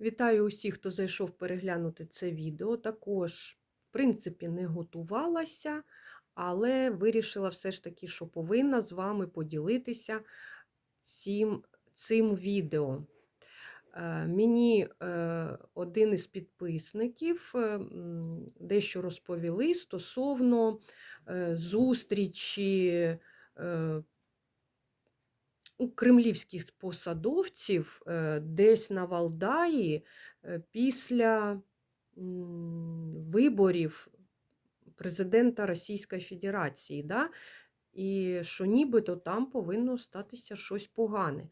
Вітаю усіх, хто зайшов переглянути це відео. Також, в принципі, не готувалася, але вирішила все ж таки, що повинна з вами поділитися цим, цим відео. Е, Мені е, один із підписників е, дещо розповіли стосовно зустрічі у кремлівських посадовців е, десь на Валдаї е, після виборів президента Російської Федерації. Да? І що нібито там повинно статися щось погане.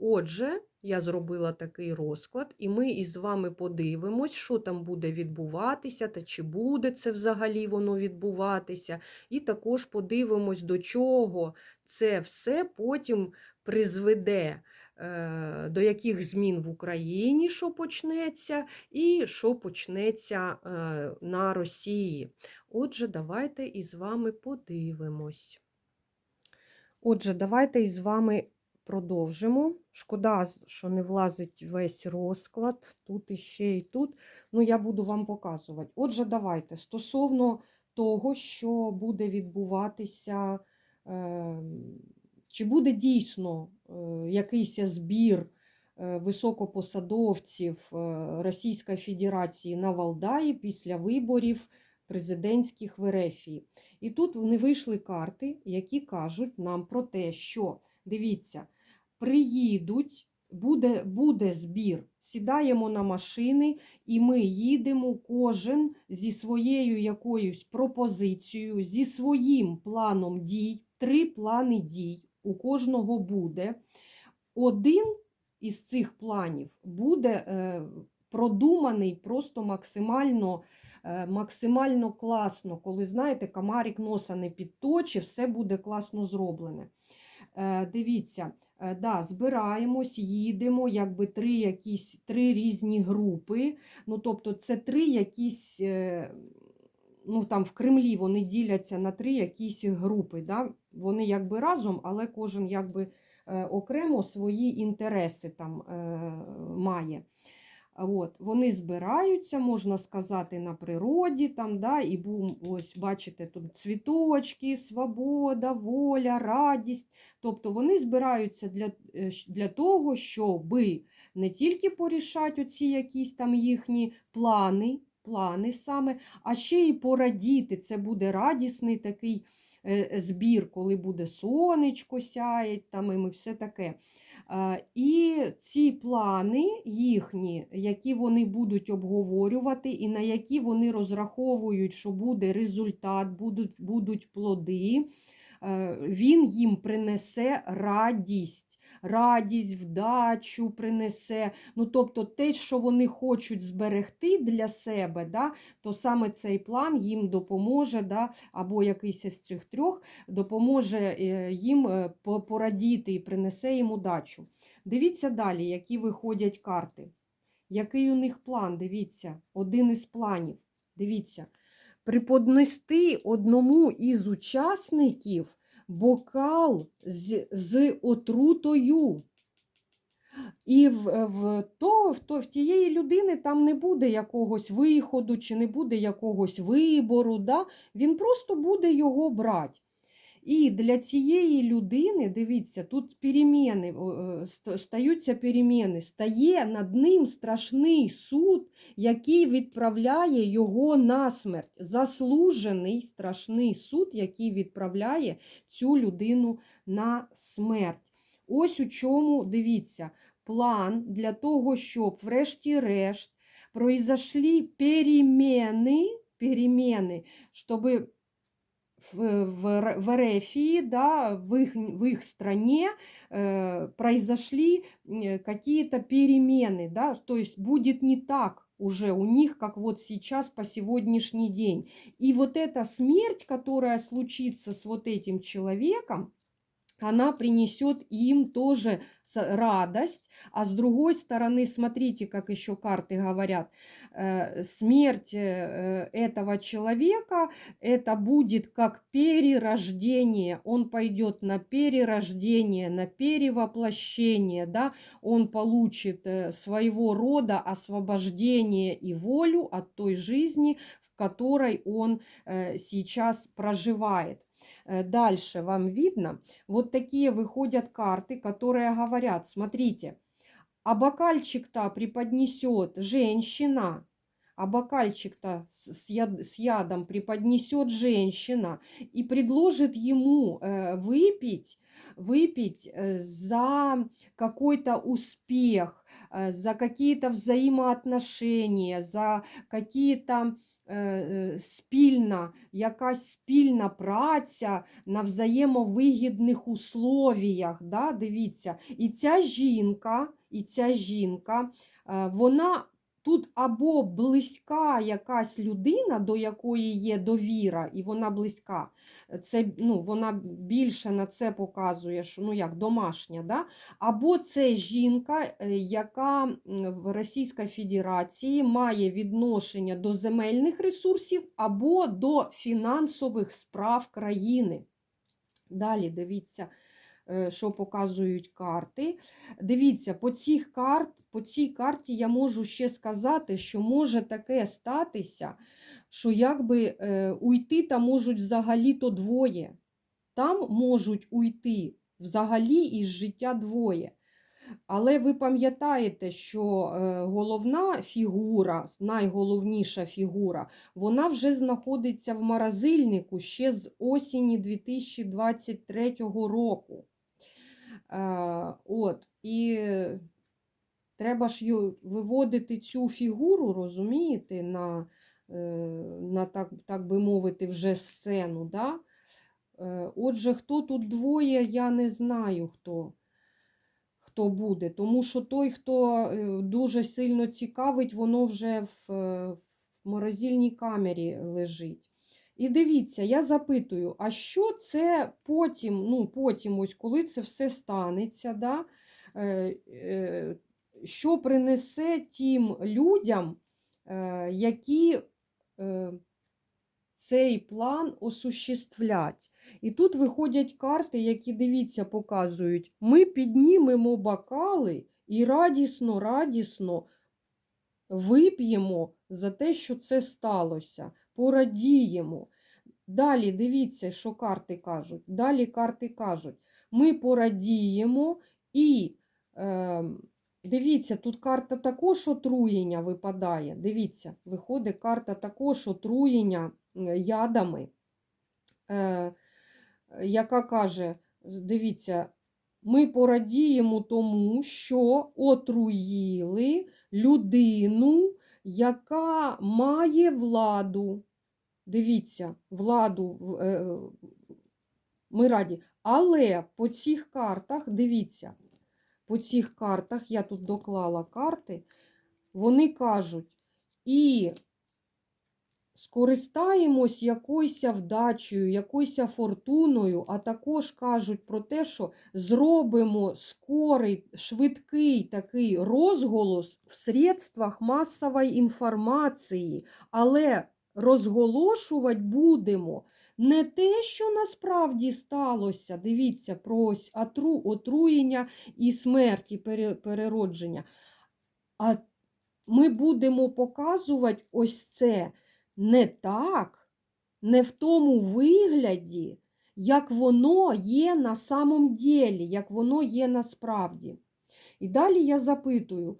Отже, я зробила такий розклад, і ми із вами подивимось, що там буде відбуватися, та чи буде це взагалі воно відбуватися. І також подивимось, до чого це все потім призведе, е, до яких змін в Україні, що почнеться, і що почнеться е, на Росії. Отже, давайте із вами подивимось. Отже, давайте із вами продовжимо. Шкода, що не влазить весь розклад, тут іще і тут. Ну, я буду вам показувати. Отже, давайте стосовно того, що буде відбуватися, е, чи буде дійсно е, якийсь збір е, високопосадовців е, Російської Федерації на Валдаї після виборів президентських в Ерефії. І тут вони вийшли карти, які кажуть нам про те, що дивіться, приїдуть, буде, буде збір, сідаємо на машини, і ми їдемо кожен зі своєю якоюсь пропозицією, зі своїм планом дій, три плани дій у кожного буде. Один із цих планів буде е, продуманий просто максимально е, максимально класно, коли, знаєте, комарик носа не підточив, все буде класно зроблене. Е, Дивіться, да, збираємось, їдемо, якби три якісь три різні групи. Ну, тобто, це три якісь. Ну, там в Кремлі вони діляться на три якісь групи. Да? Вони якби разом, але кожен якби е, окремо свої інтереси там е, має. От, Вони збираються, можна сказати, на природі, там, да, і бу- ось бачите, тут цвіточки, свобода, воля, радість. Тобто вони збираються для, е, для того, щоби не тільки порішати оці якісь там їхні плани, плани саме, а ще й порадіти. Це буде радісний такий збір, коли буде сонечко сяє, там і все таке. Е, І ці плани їхні, які вони будуть обговорювати, і на які вони розраховують, що буде результат, будуть, будуть плоди, е, він їм принесе радість. Радість, вдачу принесе. Ну, тобто те, що вони хочуть зберегти для себе, да, то саме цей план їм допоможе, да, або якийсь із цих трьох допоможе е, їм е, порадіти і принесе їм удачу. Дивіться далі, які виходять карти. Який у них план? Дивіться, один із планів. Дивіться, приподнести одному із учасників бокал з, з отрутою. І в, в, то, в, то, в тієї людини там не буде якогось виходу чи не буде якогось вибору. Да? Він просто буде його брати. І для цієї людини, дивіться, тут переміни, е, ст- стаються переміни, стає над ним страшний суд, який відправляє його на смерть. Заслужений страшний суд, який відправляє цю людину на смерть. Ось у чому, дивіться, план для того, щоб, врешті-решт, произошли переміни, переміни, щоб в, в, в Эрефии, да, в их, в их стране э, произошли э, какие-то перемены, да, то есть будет не так уже у них, как вот сейчас по сегодняшний день. И вот эта смерть, которая случится с вот этим человеком, она принесет им тоже радость, а с другой стороны, смотрите, как еще карты говорят, э, смерть э, этого человека, это будет как перерождение, он пойдет на перерождение, на перевоплощение, да, он получит э, своего рода освобождение и волю от той жизни, в которой он э, сейчас проживает. Э, Дальше вам видно, вот такие выходят карты, которые говорят, смотрите, а бокальчик-то преподнесет женщина, а бокальчик-то с с яд- с ядом преподнесет женщина и предложит ему э, выпить, выпить э, за какой-то успех, э, за какие-то взаимоотношения, за какие-то е, е, спільна, якась спільна праця на взаємовигідних условіях. Да? Дивіться, і ця жінка, і ця жінка, е, вона тут або близька якась людина, до якої є довіра, і вона близька. Це, ну, вона більше на це показує, що ну як домашня, да? або це жінка, е, яка в Російській Федерації має відношення до земельних ресурсів або до фінансових справ країни. Далі дивіться, що показують карти. Дивіться, по, цих карт, по цій карті я можу ще сказати, що може таке статися, що якби е, уйти там можуть взагалі-то двоє. Там можуть уйти взагалі із життя двоє. Але ви пам'ятаєте, що е, головна фігура, найголовніша фігура, вона вже знаходиться в морозильнику ще з осені 2023 року. Е, От, і треба ж виводити цю фігуру, розумієте, на, е, на так, так би мовити, вже сцену. Да? Е, Отже, хто тут двоє, я не знаю хто. Хто буде, тому що той, хто дуже сильно цікавить, воно вже в, в морозильній камері лежить. І дивіться, я запитую, а що це потім, ну потім, ось коли це все станеться, да? е, е, що принесе тим людям, е, які е, цей план осуществлять? І тут виходять карти, які, дивіться, показують, ми піднімемо бокали і радісно, радісно вип'ємо за те, що це сталося, порадіємо. Далі дивіться, що карти кажуть. Далі карти кажуть, ми порадіємо і е, дивіться, тут карта також отруєння випадає. Дивіться, виходить карта також отруєння ядами. Е, яка каже: дивіться, ми порадіємо тому, що отруїли людину, яка має владу. Дивіться, владу е, ми раді. Але по цих картах, дивіться, по цих картах, я тут доклала карти, вони кажуть, і скористаємось якоюсь вдачею, якоюсь фортуною, а також кажуть про те, що зробимо скорий, швидкий такий розголос в средствах масової інформації, але розголошувати будемо не те, що насправді сталося, дивіться, про ось отру, отруєння і смерті, пере- переродження, а ми будемо показувати ось це не так, не в тому вигляді, як воно є на самом ділі, як воно є насправді. І далі я запитую: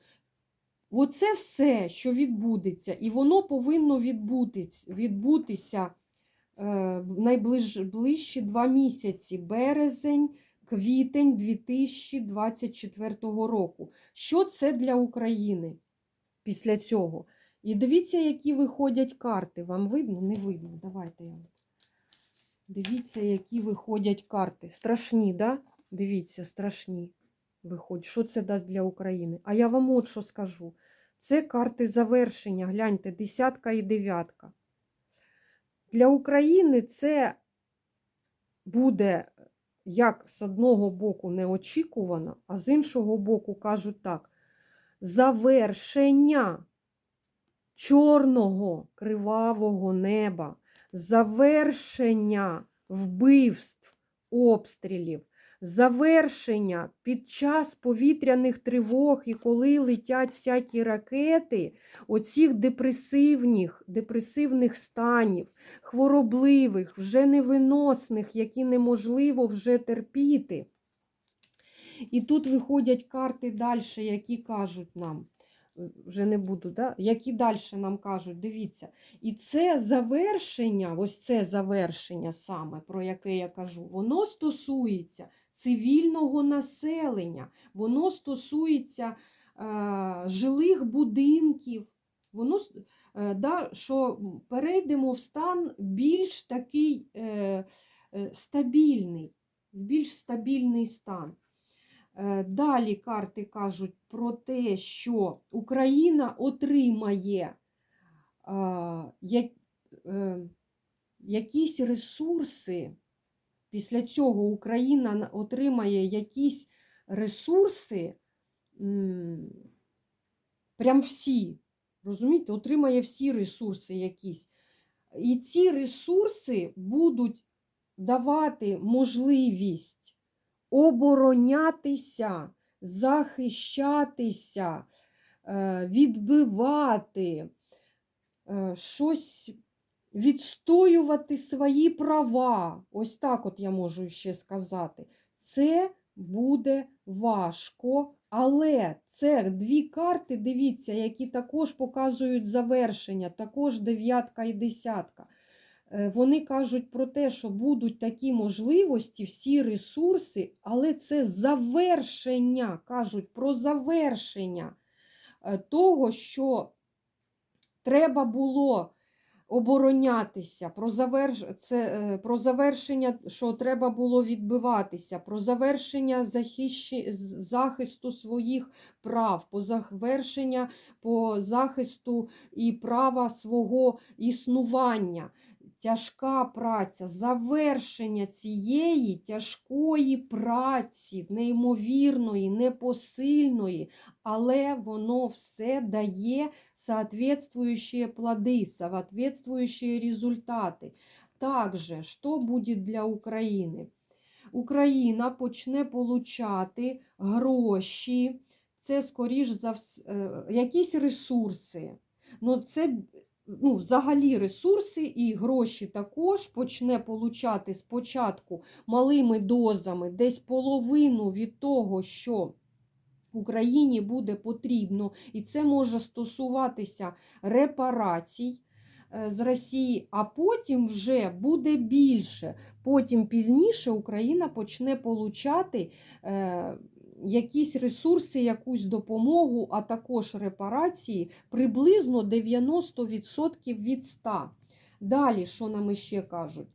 оце все, що відбудеться, і воно повинно відбутися е, найближчі два місяці березень. Квітень 2024 року. Що це для України після цього? І дивіться, які виходять карти. Вам видно? Не видно. Давайте я. Дивіться, які виходять карти. Страшні, да? Дивіться, страшні виходять. Що це дасть для України? А я вам от що скажу. Це карти завершення. Гляньте, десятка і дев'ятка. Для України це буде як з одного боку неочікувано, а з іншого боку кажуть так: завершення чорного кривавого неба, завершення вбивств, обстрілів, завершення під час повітряних тривог і коли летять всякі ракети, оцих депресивних, депресивних станів, хворобливих, вже невиносних, які неможливо вже терпіти. І тут виходять карти далі, які кажуть нам, вже не буду, да? які далі нам кажуть, дивіться, і це завершення, ось це завершення саме, про яке я кажу, воно стосується цивільного населення, воно стосується е, жилих будинків, воно е, да, що перейдемо в стан більш такий е, е, стабільний, в більш стабільний стан. Е, Далі карти кажуть про те, що Україна отримає я- е, якісь ресурси. Після цього Україна отримає якісь ресурси, прям всі. Розумієте, отримає всі ресурси якісь. І ці ресурси будуть давати можливість оборонятися, захищатися, е, відбивати, е, щось відстоювати свої права. Ось так от я можу ще сказати. Це буде важко, але це дві карти, дивіться, які також показують завершення, також дев'ятка і десятка. Е, Вони кажуть про те, що будуть такі можливості, всі ресурси, але це завершення, кажуть про завершення е, того, що треба було оборонятися, про, заверш... це, е, про завершення, що треба було відбиватися, про завершення захищ... захисту своїх прав, по завершення по захисту і права свого існування. Тяжка праця, завершення цієї тяжкої праці, неймовірної, непосильної, але воно все дає соответствующие плоды, соответствующие результаты. Также, що буде для України? Україна почне получати гроші, це, скоріш за все, якісь ресурси. Ну, це ну, взагалі ресурси і гроші також почне получати спочатку малими дозами, десь половину від того, що Україні буде потрібно, і це може стосуватися репарацій е, з Росії, а потім вже буде більше. Потім пізніше Україна почне получати е, якісь ресурси, якусь допомогу, а також репарації приблизно 90% від 100. Далі, що нам ще кажуть?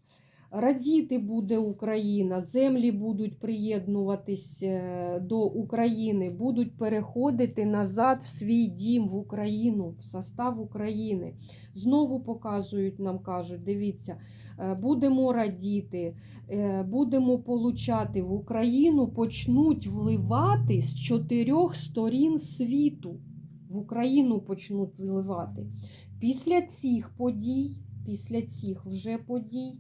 Радіти буде Україна, землі будуть приєднуватись е, до України, будуть переходити назад в свій дім в Україну, в состав України. Знову показують нам, кажуть, дивіться, будемо радіти, е, будемо получати в Україну, почнуть вливати з чотирьох сторін світу. В Україну почнуть вливати. Після цих подій, після цих вже подій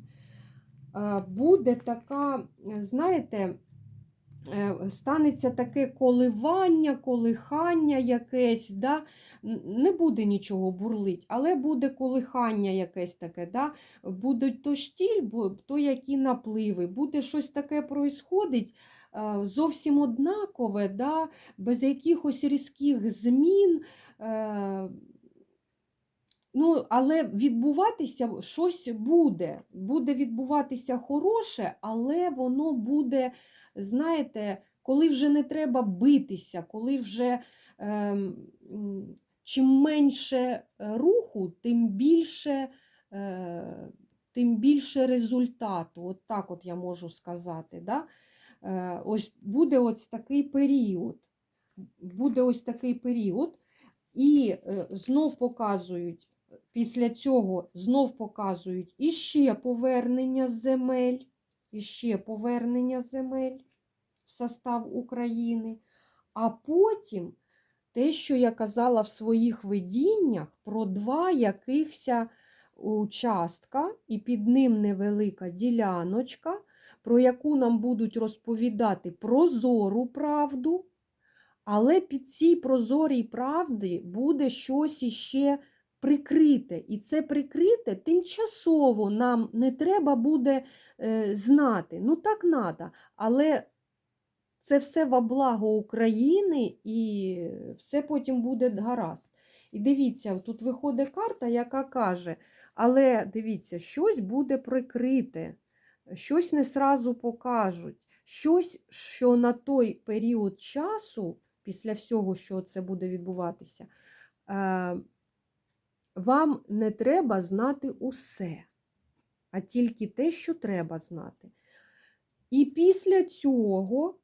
е, буде така, е, знаєте, е, станеться таке коливання, колихання якесь, да? Не буде нічого бурлить, але буде колихання якесь таке, да? буде то штіль, то які напливи, буде щось таке происходить, е, зовсім однакове, да? без якихось різких змін. Е, Ну, але відбуватися щось буде. Буде відбуватися хороше, але воно буде, знаєте, коли вже не треба битися, коли вже м, чим менше е, руху, тим більше, е, тим більше результату. От так от я можу сказати. Да? Е, ось буде ось такий період. Буде ось такий період, і е, знов показують. Після цього знов показують іще повернення земель, іще повернення земель в состав України, а потім те, що я казала в своїх видіннях про два якихся участка, і під ним невелика діляночка, про яку нам будуть розповідати прозору правду, але під цій прозорій правді буде щось іще прикрите. І це прикрите тимчасово нам не треба буде е, знати. Ну так треба, але це все во благо України і все потім буде гаразд. І дивіться, тут виходить карта, яка каже, але дивіться, щось буде прикрите, щось не сразу покажуть, щось, що на той період часу, після всього, що це буде відбуватися, е, вам не треба знати усе, а тільки те, що треба знати. І після цього,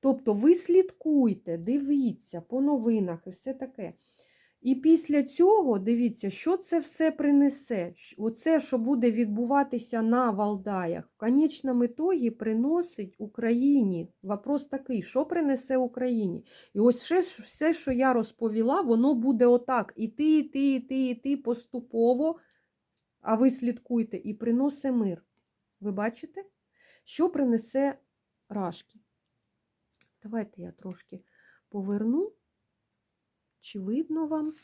тобто ви слідкуйте, дивіться по новинах і все таке. І після цього дивіться, що це все принесе. Оце, що буде відбуватися на Валдаях, в конечному ітогі приносить Україні. Вопрос такий, що принесе Україні? І ось ж- все, що я розповіла, воно буде отак. Іти, іти, іти, іти поступово, а ви слідкуйте, і приносить мир. Ви бачите? Що принесе Рашки? Давайте я трошки поверну. Чи видно вам?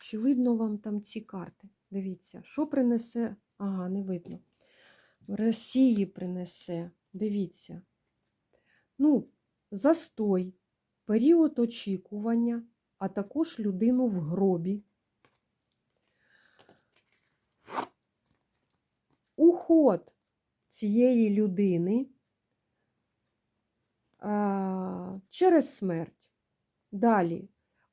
Чи видно вам там ці карти? Дивіться, що принесе. Ага, не видно. В Росії принесе. Дивіться. Ну, застой, період очікування, а також людину в гробі. Уход цієї людини а, через смерть. Далі.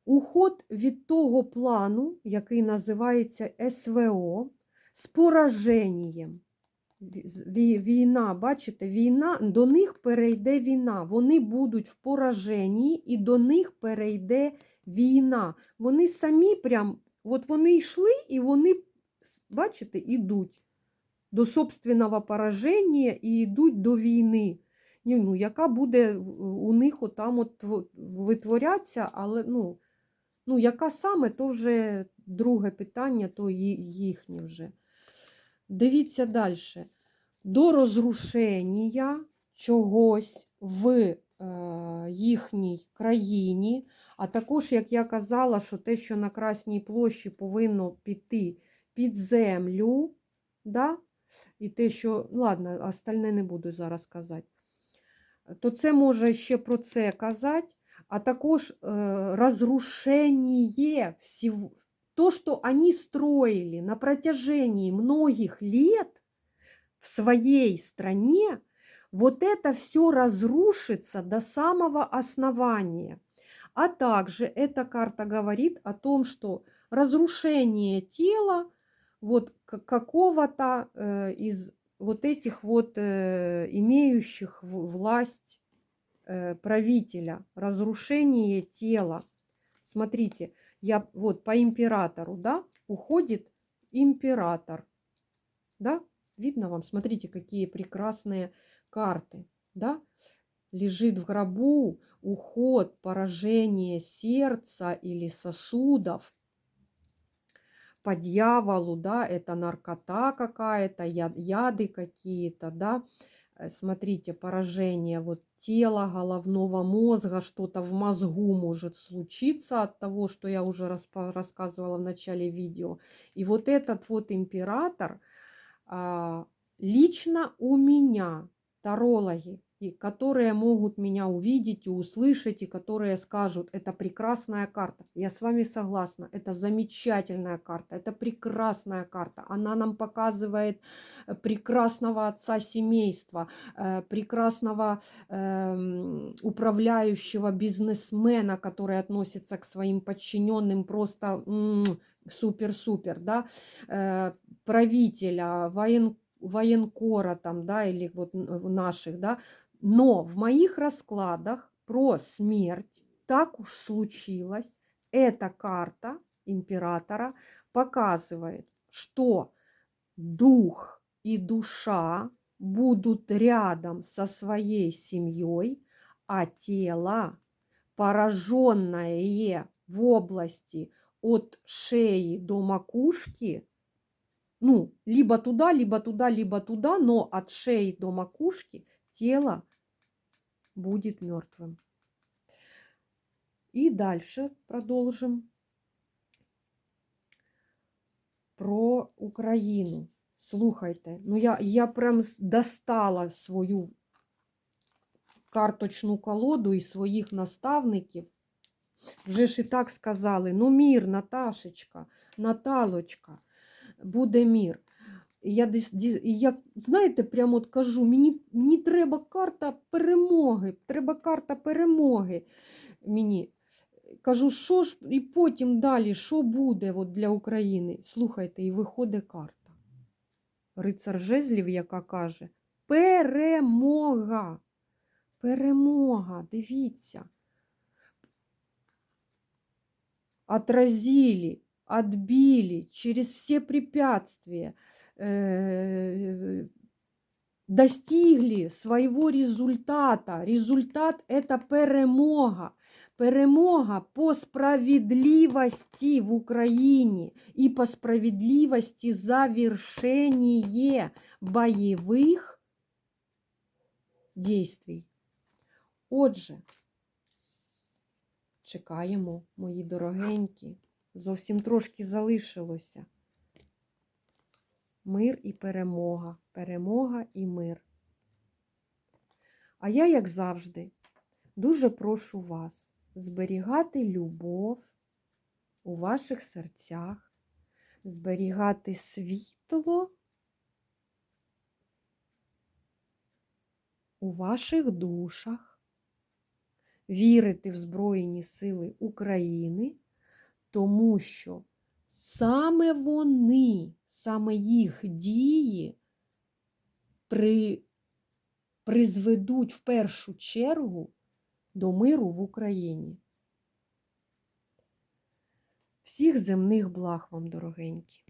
Уход від того плану, який називається СВО, з пораженням. Війна, бачите, війна, до них перейде війна. Вони будуть в пораженні і до них перейде війна. Вони самі прям, от вони йшли і вони, бачите, ідуть до собственного пораження і йдуть до війни. Ну, яка буде у них отам от витворяться, але ну, ну, яка саме, то вже друге питання, то їхнє вже. Дивіться далі. До розрушення чогось в е, їхній країні, а також, як я казала, що те, що на Красній площі повинно піти під землю, да? і те, що, ладно, остальне не буду зараз казати, то це може ще про це казати, а також е, разрушение всего, то, что они строили на протяжении многих лет в своей стране, вот это все разрушится до самого основания. А также эта карта говорит о том, что разрушение тела вот какого-то э, из вот этих вот э, имеющих власть э, правителя, разрушение тела. Смотрите, я вот по императору, да, уходит император, да, видно вам, смотрите, какие прекрасные карты, да, лежит в гробу уход, поражение сердца или сосудов, по дьяволу, да, это наркота какая-то, я- яды какие-то, да, Э, смотрите, поражение вот тела, головного мозга, что-то в мозгу может случиться от того, что я уже рассказывала в начале видео. И вот этот вот император а, лично у меня, тарологи, и которые могут меня увидеть и услышать, и которые скажут, это прекрасная карта. Я с вами согласна, это замечательная карта, это прекрасная карта. Она нам показывает э, прекрасного отца семейства, э, прекрасного эм, управляющего бизнесмена, который относится к своим подчиненным просто супер-супер, да, э, правителя, воен, военкора там, да, или вот наших, да, но в моих раскладах про смерть так уж случилось, эта карта императора показывает, что дух и душа будут рядом со своей семьей, а тело, пораженное в области от шеи до макушки, ну, либо туда, либо туда, либо туда, но от шеи до макушки тело будет мертвым. И дальше продолжим про Україну. Слухайте, ну я, я прям достала свою карточну колоду і своїх наставників. Вже ж і так сказали: ну, мір, Наташечка, Наталочка, буде мір. І я і я, знаєте, прямо от кажу, мені, мені треба карта перемоги, треба карта перемоги. Мені. Кажу, що ж, і потім далі, що буде от для України? Слухайте, і виходить карта. Рицар Жезлів, яка каже: перемога. Перемога, дивіться. Отразили, отбили через все препятствия, э, достигли своего результата. Результат – это перемога. Перемога по справедливости в Украине и по справедливости завершение боевых действий. Отже, чекаємо, мої дорогенькі. Зовсім трошки залишилося. Мир і перемога. Перемога і мир. А я, як завжди, дуже прошу вас зберігати любов у ваших серцях, зберігати світло у ваших душах, вірити в Збройні Сили України, тому що саме вони, саме їх дії при, призведуть в першу чергу до миру в Україні. Всіх земних благ вам, дорогенькі!